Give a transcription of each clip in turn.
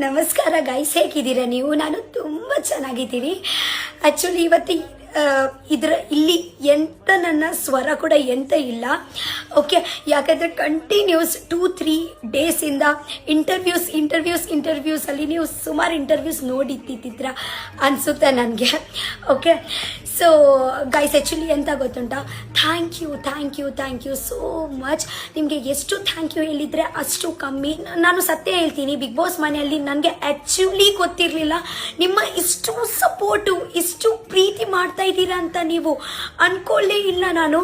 ನಮಸ್ಕಾರ ಗೈಸ್ ಹೇಗಿದ್ದೀರಾ? ನೀವು? ನಾನು ತುಂಬ ಚೆನ್ನಾಗಿದ್ದೀನಿ. ಆ್ಯಕ್ಚುಲಿ ಇವತ್ತು ಇದರ, ಇಲ್ಲಿ ಎಂತ ನನ್ನ ಸ್ವರ ಕೂಡ ಎಂತ ಇಲ್ಲ. ಓಕೆ ಯಾಕಂದರೆ ಕಂಟಿನ್ಯೂಸ್ ಟೂ ತ್ರೀ ಡೇಸಿಂದ ಇಂಟರ್ವ್ಯೂಸ್ ಇಂಟರ್ವ್ಯೂಸ್ ಇಂಟರ್ವ್ಯೂಸಲ್ಲಿ ನೀವು ಸುಮಾರು ಇಂಟರ್ವ್ಯೂಸ್ ನೋಡಿದ್ದಿದ್ರ ಅನಿಸುತ್ತೆ ನನಗೆ. ಓಕೆ ಸೊ ಗೈಸ್ ಆ್ಯಕ್ಚುಲಿ ಎಂತ ಗೊತ್ತುಂಟಾ? Thank you thank you thank you so much ನಿಮಗೆ ಎಷ್ಟು ಥ್ಯಾಂಕ್ ಯು ಹೇಳಿದರೆ ಅಷ್ಟು ಕಮ್ಮಿ. ನಾನು ಸತ್ಯ ಹೇಳ್ತೀನಿ ಬಿಗ್ ಬಾಸ್ ಮನೆಯಲ್ಲಿ ನನಗೆ ಆ್ಯಕ್ಚುಲಿ ಗೊತ್ತಿರಲಿಲ್ಲ. ನಿಮ್ಮ ಇಷ್ಟು ಸಪೋರ್ಟು ಇಷ್ಟು ಪ್ರೀತಿ ಮಾಡ್ತಾ ಇದ್ದೀರಾ ಅಂತ ನೀವು ಅನ್ಕೊಳ್ಳೇ ಇಲ್ಲ ನಾನು.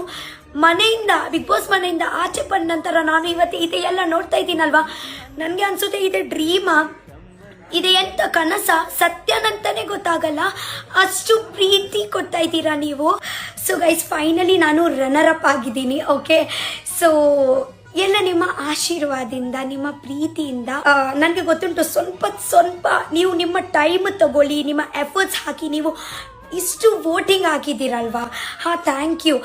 ಮನೆಯಿಂದ ಬಿಗ್ ಬಾಸ್ ಮನೆಯಿಂದ ಆಚೆ ಬಂದ ನಂತರ ನಾನು ಇವತ್ತು ಇದೆಲ್ಲ ನೋಡ್ತಾ ಇದ್ದೀನಲ್ವಾ? ನನಗೆ ಅನಿಸುತ್ತೆ ಇದೆ ಡ್ರೀಮಾ ಇದು ಎಂತ ಕನಸ? ಸತ್ಯನಂತಾನೆ ಗೊತ್ತಾಗಲ್ಲ. ಅಷ್ಟು ಪ್ರೀತಿ ಕೊಡ್ತಾ ಇದ್ದೀರಾ ನೀವು? ಸೊ ಗೈಸ್ ಫೈನಲಿ ನಾನು ರನ್ನರ್ ಅಪ್ ಆಗಿದ್ದೀನಿ ಓಕೆ ಸೊ ಎಲ್ಲ ನಿಮ್ಮ ಆಶೀರ್ವಾದದಿಂದ, ನಿಮ್ಮ ಪ್ರೀತಿಯಿಂದ ನನಗೆ ಗೊತ್ತುಂಟು, ಸ್ವಲ್ಪ ಸ್ವಲ್ಪ ನೀವು ನಿಮ್ಮ ಟೈಮ್ ತಗೊಳ್ಳಿ, ನಿಮ್ಮ ಎಫರ್ಟ್ಸ್ ಹಾಕಿ ನೀವು ಇಷ್ಟು ವೋಟಿಂಗ್ ಹಾಕಿದ್ದೀರಲ್ವಾ ಹಾ ಥ್ಯಾಂಕ್ ಯು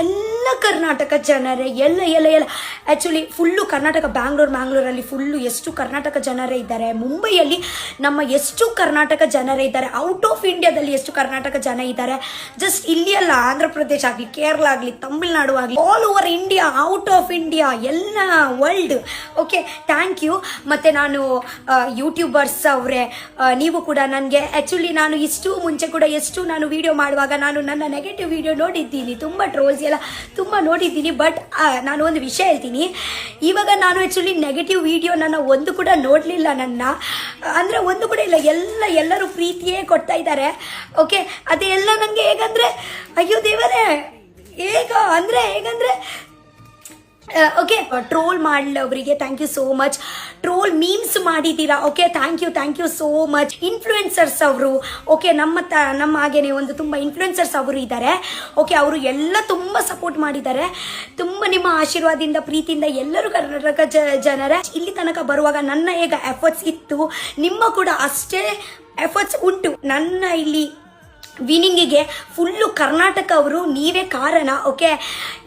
ಎಲ್ಲ ಕರ್ನಾಟಕ ಜನರೇ, ಎಲ್ಲ ಎಲ್ಲ ಎಲ್ಲ. ಆ್ಯಕ್ಚುಲಿ ಫುಲ್ಲು ಕರ್ನಾಟಕ ಬ್ಯಾಂಗ್ಳೂರು ಮ್ಯಾಂಗ್ಳೂರಲ್ಲಿ ಫುಲ್ಲು ಎಷ್ಟು ಕರ್ನಾಟಕ ಜನರೇ ಇದ್ದಾರೆ. ಮುಂಬೈಯಲ್ಲಿ ನಮ್ಮ ಎಷ್ಟು ಕರ್ನಾಟಕ ಜನರೇ ಇದ್ದಾರೆ. ಔಟ್ ಆಫ್ ಇಂಡಿಯಾದಲ್ಲಿ ಎಷ್ಟು ಕರ್ನಾಟಕ ಜನ ಇದ್ದಾರೆ. ಜಸ್ಟ್ ಇಲ್ಲಿ ಅಲ್ಲ ಆಂಧ್ರ ಪ್ರದೇಶ ಆಗಲಿ, ಕೇರಳ ಆಗಲಿ, ತಮಿಳ್ನಾಡು ಆಗಲಿ all over India out of India ಎಲ್ಲ ವರ್ಲ್ಡ್ ಓಕೆ ಥ್ಯಾಂಕ್ ಯು ಮತ್ತು ನಾನು ಯೂಟ್ಯೂಬರ್ಸ್ ಅವರೇ ನೀವು ಕೂಡ ನನಗೆ ಆ್ಯಕ್ಚುಲಿ ನಾನು ಇಷ್ಟು ಮುಂಚೆ ಕೂಡ ಎಷ್ಟು ನಾನು ವಿಡಿಯೋ ಮಾಡುವಾಗ ನಾನು ನನ್ನ ನೆಗೆಟಿವ್ ವಿಡಿಯೋ ನೋಡಿದ್ದೀನಿ. ತುಂಬ ಟ್ರೋಲ್ಸ್ ಎಲ್ಲ ತುಂಬ ನೋಡಿದ್ದೀನಿ ಬಟ್ ನಾನು ಒಂದು ವಿಷಯ ಹೇಳ್ತೀನಿ. ಇವಾಗ ನಾನು ಆ್ಯಕ್ಚುಲಿ ನೆಗೆಟಿವ್ ವಿಡಿಯೋ ನನ್ನ ಒಂದು ಕೂಡ ನೋಡಲಿಲ್ಲ ನನ್ನ. ಅಂದರೆ ಒಂದು ಕೂಡ ಇಲ್ಲ, ಎಲ್ಲ, ಎಲ್ಲರೂ ಪ್ರೀತಿಯೇ ಕೊಡ್ತಾ ಇದ್ದಾರೆ. ಓಕೆ ಅದೆಲ್ಲ ನನಗೆ ಹೇಗಂದರೆ, ಅಯ್ಯೋ ದೇವರೇ, ಹೇಗ, ಅಂದರೆ ಹೇಗಂದರೆ okay troll ಮಾಡಲವರಿಗೆ thank you so much troll memes ಮಾಡಿದ್ದೀರಾ? Okay thank you thank you so much influencers ಅವರು ಓಕೆ ನಮ್ಮ ತ, ನಮ್ಮ ಹಾಗೇನೆ ಒಂದು ತುಂಬ ಇನ್ಫ್ಲುಯೆನ್ಸರ್ಸ್ ಅವರು ಇದ್ದಾರೆ. ಓಕೆ ಅವರು ಎಲ್ಲ ತುಂಬ ಸಪೋರ್ಟ್ ಮಾಡಿದ್ದಾರೆ. ತುಂಬ ನಿಮ್ಮ ಆಶೀರ್ವಾದದಿಂದ, ಪ್ರೀತಿಯಿಂದ ಎಲ್ಲರೂ ಕರ್ನಾಟಕ ಜನರೇ, ಇಲ್ಲಿ ತನಕ ಬರುವಾಗ ನನ್ನ ಈಗ ಎಫರ್ಟ್ಸ್ ಇತ್ತು, ನಿಮ್ಮ ಕೂಡ ಅಷ್ಟೇ ಎಫರ್ಟ್ಸ್ ಉಂಟು. ನನ್ನ ಇಲ್ಲಿ ವಿನಿಂಗಿಗೆ ಫುಲ್ಲು ಕರ್ನಾಟಕ ಅವರು ನೀವೇ ಕಾರಣ ಓಕೆ?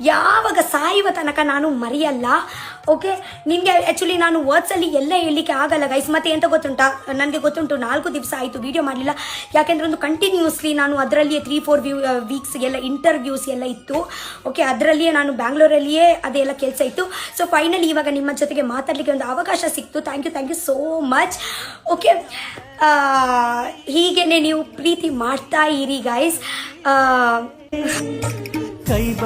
ಯಾವಾಗ ಸಾಯುವ ತನಕ ನಾನು ಮರೆಯಲ್ಲ. ಓಕೆ ನಿಮಗೆ ಆ್ಯಕ್ಚುಲಿ ನಾನು ವರ್ಡ್ಸಲ್ಲಿ ಎಲ್ಲ ಹೇಳಲಿಕ್ಕೆ ಆಗಲ್ಲ ಗೈಸ್ ಮತ್ತೆ ಎಂತ ಗೊತ್ತುಂಟಾ? ನನಗೆ ಗೊತ್ತುಂಟು, ನಾಲ್ಕು ದಿವಸ ಆಯಿತು ವೀಡಿಯೋ ಮಾಡಲಿಲ್ಲ. ಯಾಕೆಂದ್ರೆ ಒಂದು ಕಂಟಿನ್ಯೂಸ್ಲಿ ನಾನು ಅದರಲ್ಲಿಯೇ ತ್ರೀ ಫೋರ್ ವ್ಯೂ ವೀಕ್ಸ್ ಎಲ್ಲ ಇಂಟರ್ವ್ಯೂಸ್ ಎಲ್ಲ ಇತ್ತು. ಓಕೆ ಅದರಲ್ಲಿಯೇ ನಾನು ಬ್ಯಾಂಗ್ಳೂರಲ್ಲಿಯೇ ಅದೆಲ್ಲ ಕೆಲಸ ಇತ್ತು. ಸೊ ಫೈನಲಿ ಇವಾಗ ನಿಮ್ಮ ಜೊತೆಗೆ ಮಾತಾಡಲಿಕ್ಕೆ ಒಂದು ಅವಕಾಶ ಸಿಕ್ತು. Thank you thank you so much okay ಹೀಗೇನೆ ನೀವು ಪ್ರೀತಿ ಮಾಡ್ತಾ ಇರಿ ಗೈಸ್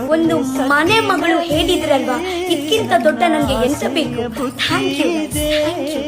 ಒಂದು ಮನೆ ಮಗಳು ಹೇಳಿದ್ರಲ್ವಾ? ಇದಕ್ಕಿಂತ ದೊಡ್ಡ ನನಗೆ ಎಂತ ಬೇಕು? Thank you thank you